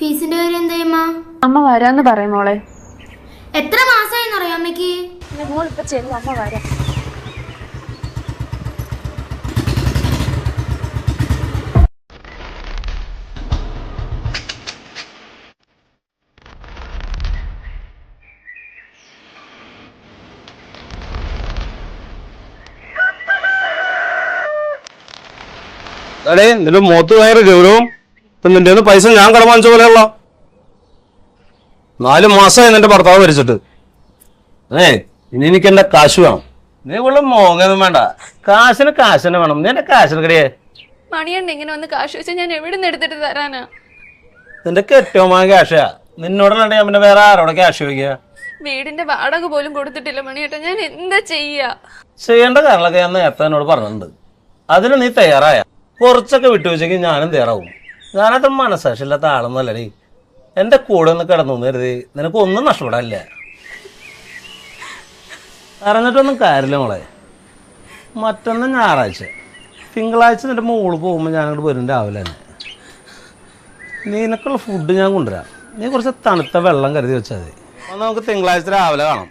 ഫീസിന്റെ കാര്യം എന്തായമ്മ അമ്മ? വരാന്ന് പറയും മോളെ. എത്ര മാസമായിന്നറിയോ അമ്മയ്ക്ക്? മോളിപ്പോ ചെല്ലും അമ്മ വരാം. അടേ നിന്റെ മുഖത്ത് ഭയങ്കര ഗൗരവം. ഇപ്പൊ നിന്റെ ഒന്ന് പൈസ ഞാൻ കടം വാങ്ങിച്ച പോലെയുള്ള നാല് മാസമായി നിന്റെ ഭർത്താവ് മരിച്ചിട്ട്. ഏ ഇനി എനിക്ക് എന്റെ കാശ് വേണം. നീ കൊള്ളും മോങ്ങൊന്നും വേണ്ട. കാശിന് കാശിന് വേണം. നീ എന്റെ കാശിന് കടിയേ. മണിയണ്ണ ഇങ്ങനെ വന്ന് കാശ് വെച്ചാൽ ഞാൻ എവിടെ നിന്ന് എടുത്തിട്ട് തരാനാ? നിന്റെ ഏറ്റവും ക്യാഷാ. നിന്നോടല്ലാണ്ട് ഞാൻ പിന്നെ വേറെ ആരോടെ ക്യാഷ് ചോദിക്കുക. വീടിന്റെ വാടക പോലും കൊടുത്തിട്ടില്ല മണിയേട്ട ഞാൻ എന്താ ചെയ്യാ? ചെയ്യേണ്ട കാര്യങ്ങളൊക്കെ ഞാൻ നേരത്തെ എന്നോട് പറഞ്ഞിട്ടുണ്ട്. അതിന് നീ തയ്യാറായ. കുറച്ചൊക്കെ വിട്ടുവെച്ചെങ്കിൽ ഞാനും തയ്യാറാവും. ഞാനത് മനസ്സാക്ഷിയില്ലാത്ത ആളൊന്നല്ലടി എന്റെ കൂടെ ഒന്ന് കിടന്നു കരുത്. നിനക്ക് ഒന്നും നഷ്ടപ്പെടാനില്ല. അറിഞ്ഞിട്ടൊന്നും കാര്യമില്ല മോളെ. മറ്റൊന്ന് ഞായറാഴ്ച. തിങ്കളാഴ്ച നിന്റെ മോൾ പോകുമ്പോൾ ഞാൻ അങ്ങോട്ട് വരും രാവിലെ തന്നെ. നിനക്കുള്ള ഫുഡ് ഞാൻ കൊണ്ടുവരാം. നീ കുറച്ച് തണുത്ത വെള്ളം കരുതി വെച്ചാൽ മതി. നമുക്ക് തിങ്കളാഴ്ച രാവിലെ കാണാം.